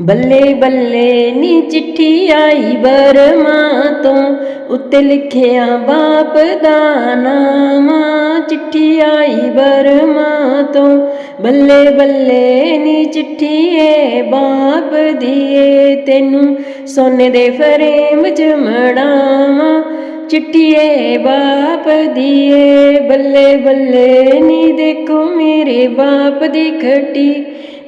ਬੱਲੇ ਬੱਲੇ ਨੀ ਚਿੱਠੀ ਆਈ ਬਰਮਾ ਤੋਂ, ਉੱਤੇ ਲਿਖਿਆ ਬਾਪ ਦਾ ਨਾਮ। ਚਿੱਠੀ ਆਈ ਬਰਮਾ ਤੋਂ, ਬੱਲੇ ਬੱਲੇ ਨੀ ਚਿੱਠੀ ਏ ਬਾਪ ਦੀਏ ਤੈਨੂੰ ਸੋਨੇ ਦੇ ਫਰੇਮ ਚ ਮੜਾਵਾਂ ਚਿੱਟੀਏ ਬਾਪ ਦੀਏ ਬੱਲੇ ਬੱਲੇ ਨੀ ਦੇਖੋ ਮੇਰੇ ਬਾਪ ਦੀ ਖੱਟੀ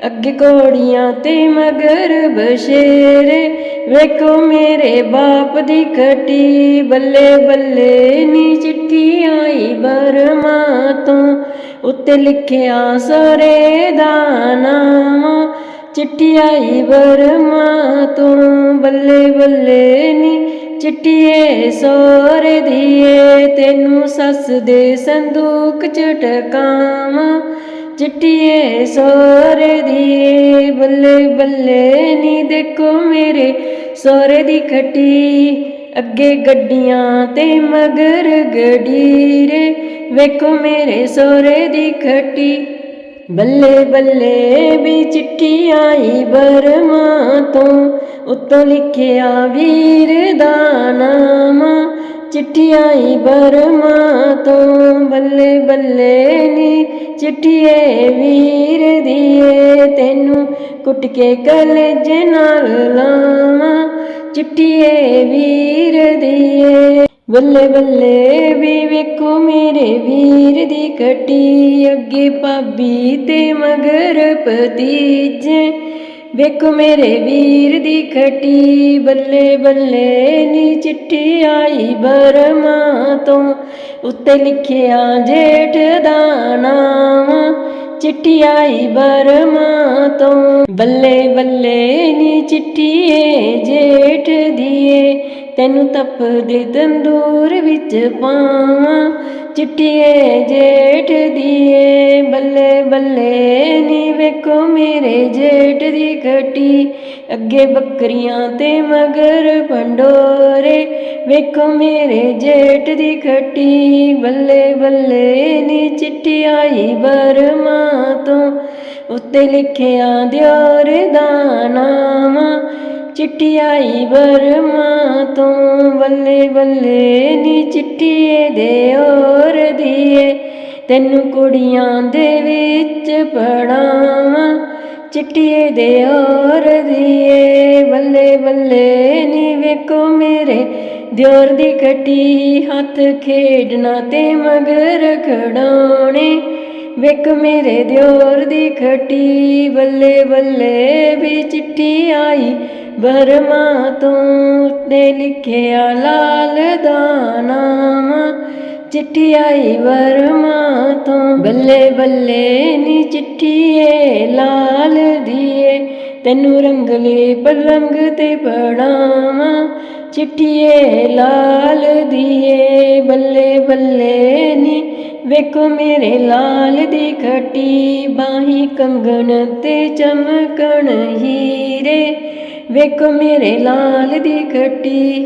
ਅੱਗੇ ਕੋੜੀਆਂ ਤੇ ਮਗਰ ਬਸ਼ੇਰੇ, ਵੇਖੋ ਮੇਰੇ ਬਾਪ ਦੀ ਖੱਟੀ, ਬੱਲੇ ਬੱਲੇ ਨੀ ਚਿੱਠੀ ਆਈ ਬਰਮਾ ਤੋਂ। ਉੱਤੇ ਲਿਖਿਆ ਸਰੇ ਦਾ ਨਾਮ, ਚਿੱਠੀ ਆਈ ਬਰਮਾ ਤੋਂ। ਬੱਲੇ ਬੱਲੇ ਨੀ ਚਿੱਟੀਏ ਸੋਰੇ ਦੀਏ, ਤੈਨੂੰ ਸੱਸ ਦੇ ਸੰਦੂਕ ਚ ਟਕਾਵਾਂ। ਚਿੱਟੀਏ ਸੋਰੇ ਦੀ, ਬੱਲੇ ਬੱਲੇ ਨੀ ਦੇਖੋ ਮੇਰੇ। ਸੋਰੇ ਦੀ ਖੱਟੀ, ਅੱਗੇ ਗੱਡੀਆਂ ਤੇ ਮਗਰ ਗਡੀਰੇ ਵੇਖੋ ਮੇਰੇ ਸੋਰੇ ਦੀ ਖੱਟੀ, ਬੱਲੇ ਬੱਲੇ ਵੀ ਚਿੱਠੀ ਆਈ ਬਰਮਾ ਤੋਂ। ਉੱਤੋਂ ਲਿਖਿਆ ਵੀਰ ਦਾ ਨਾਮ ਚਿੱਠੀ ਆਈ ਬਰਮਾ ਤੋਂ। ਬੱਲੇ ਬੱਲੇ ਨੀ ਚਿੱਠੀਏ ਵੀਰ ਦੀਏ, ਤੈਨੂੰ ਕੁੱਟ ਕੇ ਕਲਜ ਨਾਲ ਲਾਵਾਂ। ਚਿੱਠੀਏ ਵੀਰ ਦੀਏ ਬੱਲੇ ਬੱਲੇ ਵੀ ਵੇਖੋ ਮੇਰੇ ਵੀਰ ਦੀ ਕਟੀ। ਅੱਗੇ ਭਾਬੀ ਤੇ ਮਗਰ ਭਤੀਜੇ ਵੇਖੋ ਮੇਰੇ ਵੀਰ ਦੀ ਖਟੀ ਬੱਲੇ ਬੱਲੇ ਨੀ ਚਿੱਠੀ ਆਈ ਬਰਮਾ ਤੋਂ। ਉੱਤੇ ਲਿਖਿਆ ਜੇਠ ਦਾ ਨਾਮ, ਚਿੱਠੀ ਆਈ ਬਰਮਾ ਤੋਂ। ਬੱਲੇ ਬੱਲੇ ਨੀ ਚਿੱਠੀ ਏ ਜੇਠ ਦੀਏ ਤੈਨੂੰ ਤਪਦੇ ਤੰਦੂਰ ਵਿੱਚ ਪਾਵਾਂ। ਚਿੱਟੀਏ ਜੇਠ ਦੀਏ ਬੱਲੇ ਬੱਲੇ ਨੀ ਵੇਖੋ ਮੇਰੇ ਜੇਠ ਦੀ ਖੱਟੀ ਅੱਗੇ ਬੱਕਰੀਆਂ ਤੇ ਮਗਰ ਪੰਡੋਰੇ। ਵੇਖੋ ਮੇਰੇ ਜੇਠ ਦੀ ਖੱਟੀ ਬੱਲੇ ਬੱਲੇ ਨੀ ਚਿੱਠੀ ਆਈ ਬਰਮਾ ਤੋਂ। ਉੱਤੇ ਲਿਖਿਆ ਦਿਓਰ ਦਾ ਨਾਮ। ਚਿੱਠੀ ਆਈ ਬਰਮਾ ਤੋਂ। ਬੱਲੇ ਬੱਲੇ ਨੀ ਚਿੱਠੀ ਦੇ ਔਰ ਦੀਏ ਤੈਨੂੰ ਕੁੜੀਆਂ ਦੇ ਵਿੱਚ ਪੜਾਂ ਚਿੱਠੀ ਦੇ ਔਰ ਦੀਏ, ਬੱਲੇ ਬੱਲੇ ਨੀ ਵੇਖੋ ਮੇਰੇ। ਦਿਓਰ ਦੀ ਕੱਟੀ ਹੱਥ ਖੇਡਣਾ ਤੇ ਮਗਰ ਖੜਾਉਣੇ ਵੇਖ ਮੇਰੇ ਦਿਓਰ ਦੀ ਖੱਟੀ ਬੱਲੇ ਬੱਲੇ ਵੀ ਚਿੱਠੀ ਆਈ। ਬਰਮਾ ਤੋਂ ਉੱਤੇ ਲਿਖਿਆ ਲਾਲ ਦਾ ਨਾਮ ਚਿੱਠੀ ਆਈ ਬਰਮਾ ਤੋਂ ਬੱਲੇ ਬੱਲੇ ਨੀ ਚਿੱਠੀ ਏ ਲਾਲ ਦੀਏ। ਤੈਨੂੰ ਰੰਗਲੇ ਪਲੰਗ ਤੇ ਪੜਾਵਾਂ, ਚਿੱਠੀਏ, ਲਾਲ ਦੀਏ। ਬੱਲੇ ਬੱਲੇ ਨੀ, ਵੇਖੋ ਮੇਰੇ ਲਾਲ ਦੀ ਖੱਟੀ ਬਾਹੀ ਕੰਗਣ ਤੇ ਚਮਕਣ ਹੀਰੇ। ਵੇਖੋ ਮੇਰੇ ਲਾਲ ਦੀ ਖੱਟੀ